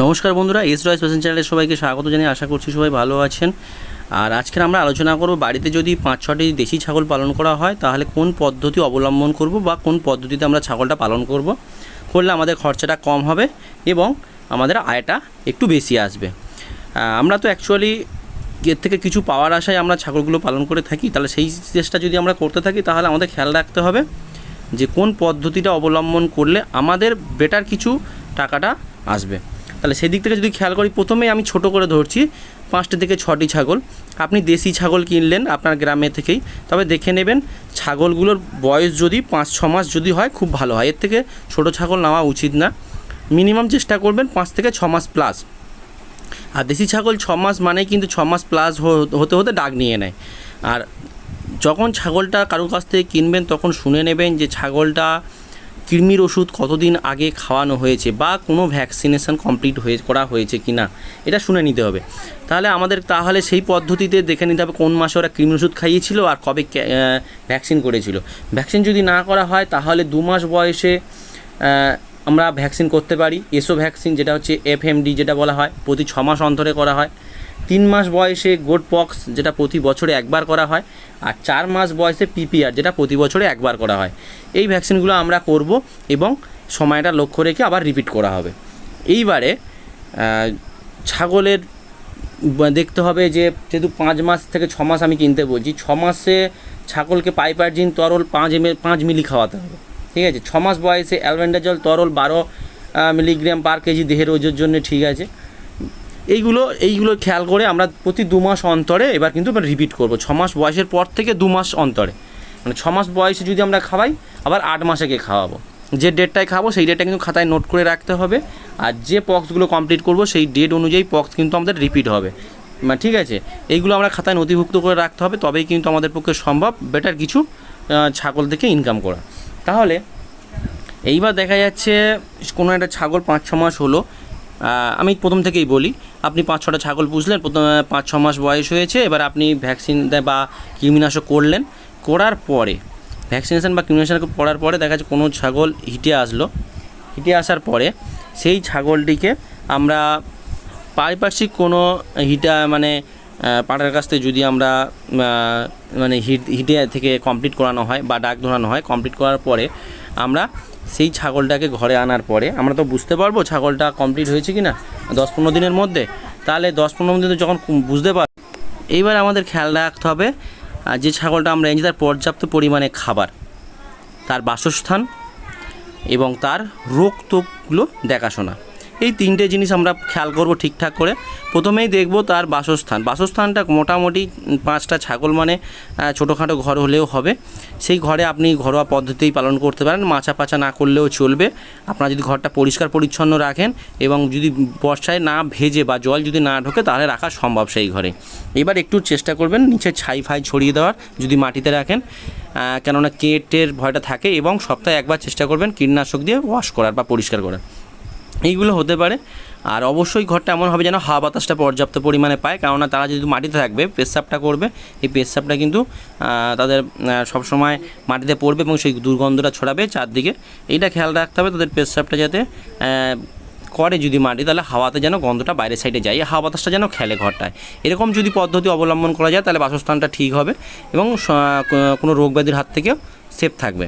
নমস্কার বন্ধুরা এস রয়েস ফ্যাশন চ্যানেলের সবাইকে স্বাগত জানিয়ে আশা করছি সবাই ভালো আছেন। আর আজকের আমরা আলোচনা করব বাড়িতে যদি পাঁচ ছটি দেশি ছাগল পালন করা হয়, তাহলে কোন পদ্ধতি অবলম্বন করব বা কোন পদ্ধতিতে আমরা ছাগলটা পালন করব? করলে আমাদের খরচাটা কম হবে এবং আমাদের আয়টা একটু বেশি আসবে। আমরা তো অ্যাকচুয়ালি এর থেকে কিছু পাওয়ার আশায় আমরা ছাগলগুলো পালন করে থাকি, তাহলে সেই চেষ্টা যদি আমরা করতে থাকি, তাহলে আমাদের খেয়াল রাখতে হবে যে কোন পদ্ধতিটা অবলম্বন করলে আমাদের বেটার কিছু টাকাটা আসবে। তাহলে সেদিক থেকে যদি খেয়াল করি, প্রথমেই আমি ছোট করে ধরছি, পাঁচটি থেকে ছটি ছাগল। আপনি দেশি ছাগল কিনলেন আপনার গ্রামে থেকেই, তবে দেখে নেবেন ছাগলগুলোর বয়স যদি পাঁচ, ছ মাস যদি হয়, খুব ভালো হয়। এর থেকে ছোট ছাগল নেওয়া উচিত না। মিনিমাম চেষ্টা করবেন পাঁচ থেকে ছ মাস প্লাস আর দেশি ছাগল ছ মাস মানেই কিন্তু ছ মাস প্লাস হতে হতে ডাক নিয়ে নেয়। আর যখন ছাগলটা কারোর কাছ থেকে কিনবেন, তখন শুনে নেবেন যে ছাগলটা কৃমির ওষুধ কতদিন আগে খাওয়ানো হয়েছে বা কোনো ভ্যাকসিনেশন কমপ্লিট হয়ে, করা হয়েছে কি না এটা শুনে নিতে হবে। তাহলে আমাদের, তাহলে সেই পদ্ধতিতে দেখে নিতে হবে কোন মাসে ওরা কৃমির ওষুধ খাইয়েছিল আর কবে ভ্যাকসিন করেছিল। ভ্যাকসিন যদি না করা হয়, তাহলে দু মাস বয়সে আমরা ভ্যাকসিন করতে পারি। এসো ভ্যাকসিন যেটা হচ্ছে এফএমডি যেটা বলা হয়, প্রতি ছ মাস অন্তরে করা হয়। তিন মাস বয়সে গোট পক্স যেটা প্রতি বছরে একবার করা হয়, আর চার মাস বয়সে পিপিআর যেটা প্রতি বছরে একবার করা হয়। এই ভ্যাকসিনগুলো আমরা করব এবং সময়টা লক্ষ্য রেখে আবার রিপিট করা হবে। এইবারে ছাগলের দেখতে হবে যে যেহেতু পাঁচ মাস থেকে ছ মাস আমি কিনতে বলছি, ছ মাসে ছাগলকে পাইপারজিন, তরল পাঁচ এম পাঁচ মিলি খাওয়াতে হবে। ঠিক আছে? ছ মাস বয়সে অ্যালভেন্ডাজল তরল বারো মিলিগ্রাম পার কেজি দেহের ওজোর জন্য ঠিক আছে। এইগুলো এইগুলো খেয়াল করে আমরা প্রতি দু মাস অন্তরে এবার কিন্তু রিপিট করব। ছ মাস বয়সের পর থেকে দু মাস অন্তরে। মানে ছ মাস বয়সে যদি আমরা খাওয়াই, আবার আট মাসে গিয়ে খাওয়াবো। যে ডেটটায় খাব, সেই ডেটটা কিন্তু খাতায় নোট করে রাখতে হবে। আর যে পক্সগুলো কমপ্লিট করব, সেই ডেট অনুযায়ী পক্স কিন্তু আমাদের রিপিট হবে। মানে ঠিক আছে? এইগুলো আমরা খাতায় নথিভুক্ত করে রাখতে হবে, তবেই কিন্তু আমাদের পক্ষে সম্ভব বেটার কিছু ছাগল থেকে ইনকাম করা। তাহলে, এইবার দেখা যাচ্ছে, কোনো একটা ছাগল পাঁচ, ছ মাস হলো আমি প্রথম থেকেই বলি, আপনি পাঁচ ছটা ছাগল পুষলেন, প্রথম পাঁচ ছ মাস বয়স হয়েছে, এবার আপনি ভ্যাকসিন বা কৃমিনাশক করলেন, করার পরে, ভ্যাকসিনেশান বা কৃমিনাশক করার পরে দেখা যাচ্ছে কোনো ছাগল হিটে আসলো। হিটে আসার পরে সেই ছাগলটিকে আমরা পারিপার্শ্বিক কোনো হিটা মানে পাড়ার কাছ থেকে যদি আমরা মানে হিট, হিটে থেকে কমপ্লিট করানো হয় বা ডাক ধরানো হয় কমপ্লিট করার পরে আমরা সেই ছাগলটাকে ঘরে আনার পরে, আমরা তো বুঝতে পারব ছাগলটা কমপ্লিট হয়েছে কি না দশ পনেরো দিনের মধ্যে। তাহলে দশ পনেরো দিন যখন বুঝতে পার এইবার আমাদের খেয়াল রাখতে হবে যে ছাগলটা আমরা এনেছি তার পর্যাপ্ত পরিমাণে খাবার, তার বাসস্থান এবং তার রোগ টোকগুলো দেখাশোনা। এই তিনটে জিনিস আমরা খেয়াল করব ঠিকঠাক করে। প্রথমেই দেখব তার বাসস্থান। বাসস্থানটা মোটামুটি পাঁচটা ছাগল মানে ছোটোখাটো ঘর হলেও হবে। সেই ঘরে আপনি ঘরোয়া পদ্ধতিতেই পালন করতে পারেন। মাছা পাচা না করলেও চলবে। আপনারা যদি ঘরটা পরিষ্কার পরিচ্ছন্ন রাখেন এবং যদি বর্ষায় না ভেজে বা জল যদি না ঢোকে, তাহলে রাখা সম্ভব সেই ঘরে। এবার একটু চেষ্টা করবেন নিচে ছাই ফাই ছড়িয়ে দেওয়ার, যদি মাটিতে রাখেন। কেননা কেটের ভয়টা থাকে এবং সপ্তাহে একবার চেষ্টা করবেন কীটনাশক দিয়ে ওয়াশ করার বা পরিষ্কার করার। এইগুলো হতে পারে। আর অবশ্যই ঘরটা এমন হবে যেন হাওয়া বাতাসটা পর্যাপ্ত পরিমাণে পায়। কেননা তারা যদি মাটিতে থাকবে, পেশাবটা করবে। এই পেশাবটা কিন্তু তাদের সবসময় মাটিতে পড়বে এবং সেই দুর্গন্ধটা ছড়াবে চারদিকে। এইটা খেয়াল রাখতে হবে তাদের পেশাবটা যাতে করে যদি মাটি, তাহলে হাওয়াতে যেন গন্ধটা বাইরের সাইডে যায় হাওয়া বাতাসটা যেন খেলে ঘরটায়। এরকম যদি পদ্ধতি অবলম্বন করা যায়, তাহলে বাসস্থানটা ঠিক হবে এবং কোনো রোগ ব্যাধির হাত থেকেও সেফ থাকবে।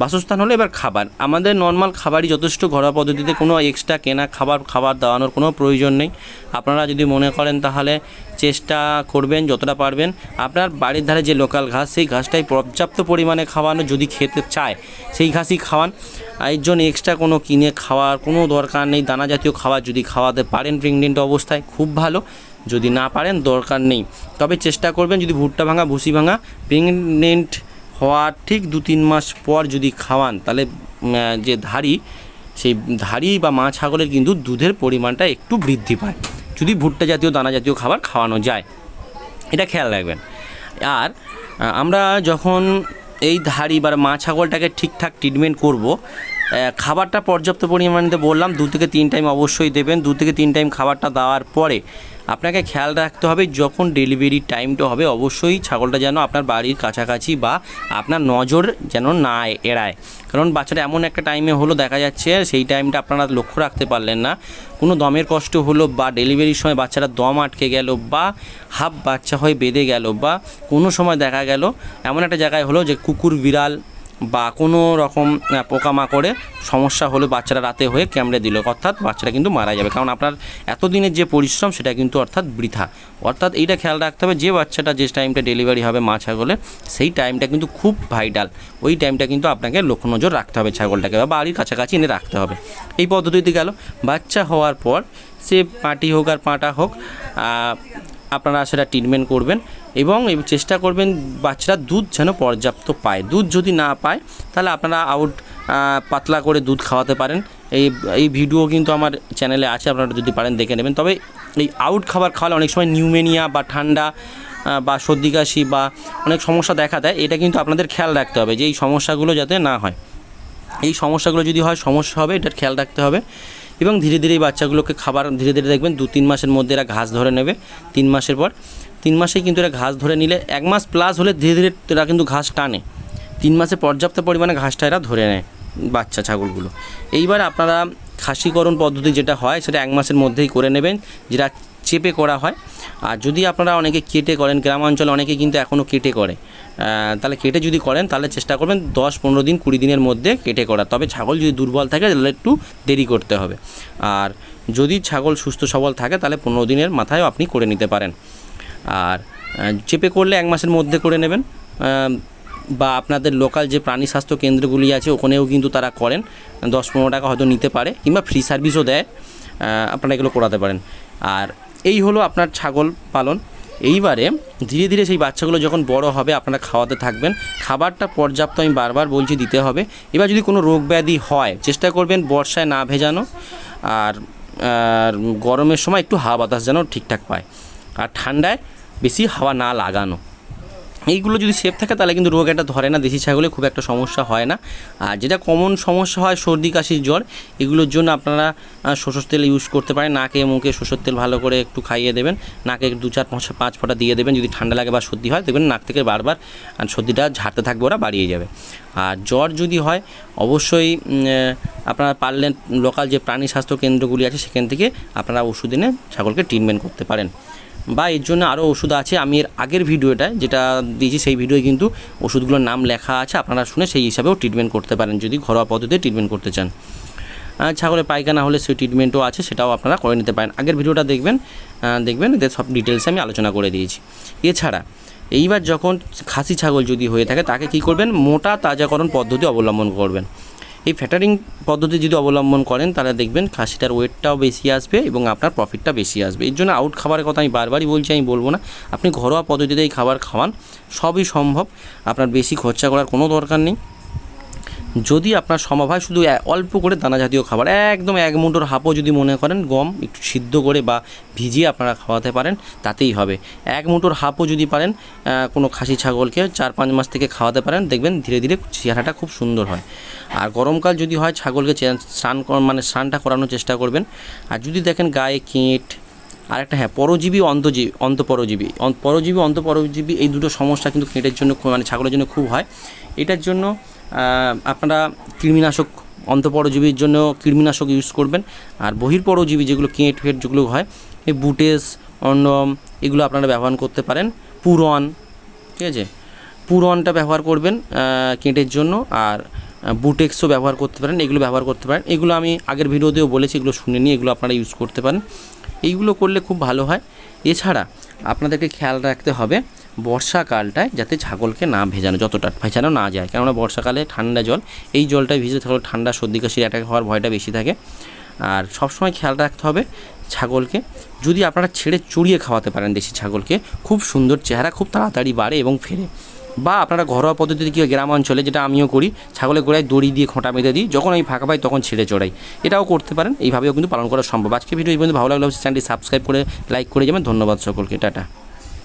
বাসস্থান হলো এবার খাবার। আমাদের নর্মাল খাবারই যথেষ্ট ঘরোয়া পদ্ধতিতে কোনো এক্সট্রা কেনা খাবার খাবার দাওয়ানোর কোনো প্রয়োজন নেই। আপনারা যদি মনে করেন তাহলে চেষ্টা করবেন যতটা পারবেন। আপনার বাড়ির ধারে যে লোকাল ঘাস, সেই ঘাসটাই পর্যাপ্ত পরিমাণে খাওয়ানো, যদি খেতে চায়, সেই ঘাসই খাওয়ান। এর জন্য এক্সট্রা কোনো কিনে খাওয়ার কোনো দরকার নেই। দানা জাতীয় খাবার যদি খাওয়াতে পারেন প্রেগনেন্ট অবস্থায়, খুব ভালো। যদি না পারেন, দরকার নেই। তবে চেষ্টা করবেন যদি ভুট্টা ভাঙা, ভুসি ভাঙা প্রেগনেন্ট হওয়ার ঠিক দু তিন মাস পর যদি খাওয়ান, তাহলে যে ধাড়ি, সেই ধাড়ি বা মা ছাগলের কিন্তু দুধের পরিমাণটা একটু বৃদ্ধি পায়। যদি ভুট্টা জাতীয়, দানা জাতীয় খাবার খাওয়ানো যায়। এটা খেয়াল রাখবেন। আর আমরা যখন এই ধাড়ি বা মা ছাগলটাকে ঠিকঠাক ট্রিটমেন্ট করব খাবারটা পর্যাপ্ত পরিমাণে বললাম, দু থেকে তিন টাইম অবশ্যই দেবেন। দু থেকে তিন টাইম খাবারটা দেওয়ার পরে আপনাকে খেয়াল রাখতে হবে, যখন ডেলিভারি টাইমটা হবে, অবশ্যই ছাগলটা যেন আপনার বাড়ির কাছাকাছি বা আপনার নজর যেন না এড়ায়। কারণ বাচ্চাটা এমন একটা টাইমে হলো, দেখা যাচ্ছে সেই টাইমটা আপনারা লক্ষ্য রাখতে পারলেন না। কোনো দমের কষ্ট হলো বা ডেলিভারির সময় বাচ্চাটা দম আটকে গেল বা হাফ বাচ্চা হয়ে বেঁধে গেল বা কোনো সময় দেখা গেল, এমন একটা জায়গায় হলো যে কুকুর, বিড়াল বা কোনো রকম পোকামাকড়ে সমস্যা হলে বাচ্চারা রাতে হয়ে ক্যামড়ে দিল, অর্থাৎ বাচ্চারা কিন্তু মারা যাবে। কারণ আপনার এতদিনের যে পরিশ্রম, সেটা কিন্তু অর্থাৎ বৃথা। অর্থাৎ এইটা খেয়াল রাখতে হবে, যে বাচ্চাটা যে টাইমটা ডেলিভারি হবে মা ছাগলের সেই টাইমটা কিন্তু খুব ভাইটাল। ওই টাইমটা কিন্তু আপনাকে লক্ষ্য নজর রাখতে হবে ছাগলটাকে, বা বাড়ির কাছাকাছি এনে রাখতে হবে। এই পদ্ধতিতে গেল। বাচ্চা হওয়ার পর, সে পাটি হোক আর পাটা হোক আপনারা সেটা ট্রিটমেন্ট করবেন এবং চেষ্টা করবেন বাচ্চারা দুধ যেন পর্যাপ্ত পায়। দুধ যদি না পায়, তাহলে আপনারা আউট পাতলা করে দুধ খাওয়াতে পারেন। এই এই ভিডিও কিন্তু আমার চ্যানেলে আছে, আপনারা যদি পারেন দেখে নেবেন। তবে এই আউট খাবার খাওয়ালে অনেক সময় নিউমেনিয়া বা ঠান্ডা বা সর্দি কাশি বা অনেক সমস্যা দেখা দেয়। এটা কিন্তু আপনাদের খেয়াল রাখতে হবে যে এই সমস্যাগুলো যাতে না হয়। এই সমস্যাগুলো যদি হয়, সমস্যা হবে, এটার খেয়াল রাখতে হবে। এবং ধীরে ধীরে এই বাচ্চাগুলোকে খাবার ধীরে ধীরে দেখবেন দু তিন মাসের মধ্যে এরা ঘাস ধরে নেবে, তিন মাসের পর। তিন মাসেই কিন্তু এরা ঘাস ধরে নিলে এক মাস প্লাস হলে ধীরে ধীরে এরা কিন্তু ঘাস টানে। তিন মাসে পর্যাপ্ত পরিমাণে ঘাসটা এরা ধরে নেয় বাচ্চা ছাগলগুলো। এইবার আপনারা খাসিকরণ পদ্ধতি যেটা হয় সেটা এক মাসের মধ্যেই করে নেবেন। যেটা চেপে করা হয়। আর যদি আপনারা অনেকে কেটে করেন গ্রামাঞ্চলে অনেকে কিন্তু এখনও কেটে করে। তাহলে কেটে যদি করেন, তাহলে চেষ্টা করবেন দশ পনেরো দিন, কুড়ি দিনের মধ্যে কেটে করা। তবে ছাগল যদি দুর্বল থাকে, তাহলে একটু দেরি করতে হবে। আর যদি ছাগল সুস্থ সবল থাকে, তাহলে পনেরো দিনের মাথায় আপনি করে নিতে পারেন। আর চেপে করলে এক মাসের মধ্যে করে নেবেন। বা আপনাদের লোকাল যে প্রাণী স্বাস্থ্য কেন্দ্রগুলি আছে, ওখানেও কিন্তু তারা করেন। দশ পনেরো টাকা হয়তো নিতে পারে, কিংবা ফ্রি সার্ভিসও দেয়। আপনারা এগুলো করাতে পারেন। আর এই হলো আপনার ছাগল পালন। এইবারে ধীরে ধীরে সেই বাচ্চাগুলো যখন বড় হবে, আপনারা খাওয়াতে থাকবেন। খাবারটা পর্যাপ্ত আমি বারবার বলছি, দিতে হবে। এবার যদি কোনো রোগ ব্যাধি হয়, চেষ্টা করবেন বর্ষায় না ভেজানো। আর আর গরমের সময় একটু হাওয়া বাতাস যেন ঠিকঠাক পায়। আর ঠান্ডায় বেশি হাওয়া না লাগানো। এইগুলো যদি সেফ থাকে, তাহলে কিন্তু রোগ এটা ধরে না, দেশি ছাগলে খুব একটা সমস্যা হয় না। আর যেটা কমন সমস্যা হয় সর্দি, কাশির জ্বর, এগুলোর জন্য আপনারা সরষের তেল ইউজ করতে পারেন। নাকে, মুখে সরষের তেল ভালো করে একটু খাইয়ে দেবেন। নাকে দু চার পাঁচ পাঁচ ফোঁটা দিয়ে দেবেন। যদি ঠান্ডা লাগে বা সর্দি হয়, দেখবেন নাক থেকে বারবার সর্দিটা ঝাড়তে থাকবে, ওরা বাড়িয়ে যাবে। আর জ্বর যদি হয়, অবশ্যই আপনারা পারলেন লোকাল যে প্রাণী স্বাস্থ্য কেন্দ্রগুলি আছে, সেখান থেকে আপনারা ওষুধ এনে ছাগলকে ট্রিটমেন্ট করতে পারেন। বা এর জন্য আরও ওষুধ আছে। আমি এর আগের ভিডিওটা যেটা দিয়েছি, সেই ভিডিওয়ে কিন্তু ওষুধগুলোর নাম লেখা আছে। আপনারা শুনে সেই হিসাবেও ট্রিটমেন্ট করতে পারেন। যদি ঘরোয়া পদ্ধতিতে ট্রিটমেন্ট করতে চান। ছাগলের পায়খানা হলে সেই ট্রিটমেন্টও আছে, সেটাও আপনারা করে নিতে পারেন। আগের ভিডিওটা দেখবেন দেখবেন, এদের সব ডিটেলসে আমি আলোচনা করে দিয়েছি। এছাড়া, এইবার যখন খাসি ছাগল যদি হয়ে থাকে, তাকে কি করবেন? মোটা তাজাকরণ পদ্ধতি অবলম্বন করবেন। এই ফ্যাটারিং পদ্ধতি যদি অবলম্বন করেন, তাহলে দেখবেন খাসিটার ওয়েটটাও বেশি আসবে এবং আপনার প্রফিটটা বেশি আসবে। এর জন্য আউট খাবারের কথা আমি বারবারই বলছি, আমি বলব না। আপনি ঘরোয়া পদ্ধতিতে এই খাবার খাওয়ান, সবই সম্ভব। আপনার বেশি খরচা করার কোনো দরকার নেই। যদি আপনার সম্ভব হয় শুধু অল্প করে দানা জাতীয় খাবার, একদম এক মুঠোর হাঁপও যদি মনে করেন, গম একটু সিদ্ধ করে বা ভিজিয়ে আপনারা খাওয়াতে পারেন, তাতেই হবে। এক মুঠোর হাঁপও যদি পারেন কোনো খাসি ছাগলকে চার পাঁচ মাস থেকে খাওয়াতে পারেন, দেখবেন ধীরে ধীরে চেহারাটা খুব সুন্দর হয়। আর গরমকাল যদি হয়, ছাগলকে স্নান মানে স্নানটা করানোর চেষ্টা করবেন। আর যদি দেখেন গায়ে কীট আর একটা হ্যাঁ পরজীবী, অন্তজীবী, অন্তপরজীবী, অন- পরজীবী, অন্তপরজীবী, এই দুটো সমস্যা কিন্তু কেটের জন্য মানে ছাগলের জন্য খুব হয়। এটার জন্য আপনারা কৃমিনাশক অন্তপরজীবীর জন্য কৃমিনাশক ইউজ করবেন। আর বহির্পরজীবী যেগুলো কেঁট, ফেট যেগুলো হয়, এই বুটেস, অন্ডম, এগুলো আপনারা ব্যবহার করতে পারেন। পুরন, ঠিক আছে? পুরনটা ব্যবহার করবেন কেঁটের জন্য। আর বুটেক্সও ব্যবহার করতে পারেন, এগুলো ব্যবহার করতে পারেন। এগুলো আমি আগের ভিডিওতেও বলেছি, এগুলো শুনে নিয়ে এগুলো আপনারা ইউজ করতে পারেন। এইগুলো করলে খুব ভালো হয়। এছাড়া আপনাদেরকে খেয়াল রাখতে হবে বর্ষাকালটায় যাতে ছাগলকে না ভেজানো, যতটা ভেজানো না যায়। কেননা বর্ষাকালে ঠান্ডা জল, এই জলটায় ভিজে থাকলে ঠান্ডা, সর্দি কাশির অ্যাটাক হওয়ার ভয়টা বেশি থাকে। আর সবসময় খেয়াল রাখতে হবে ছাগলকে, যদি আপনারা ছেড়ে চড়িয়ে খাওয়াতে পারেন দেশি ছাগলকে, খুব সুন্দর চেহারা, খুব তাড়াতাড়ি বাড়ে এবং ফেরে। বা আপনারা ঘরোয়া পদ্ধতিতে কি গ্রাম অঞ্চলে যেটা আমিও করি, ছাগলের গোড়ায় দড়ি দিয়ে খোঁটা বেঁধে দিই, যখন আমি ফাঁকা পাই তখন ছেড়ে চড়াই। এটাও করতে পারেন, এইভাবেও কিন্তু পালন করা সম্ভব। আজকে ভিডিও এই পর্যন্ত, ভালো লাগলে চ্যানেলটি সাবস্ক্রাইব করে লাইক করে যাবেন। ধন্যবাদ সকলকে, টাটা।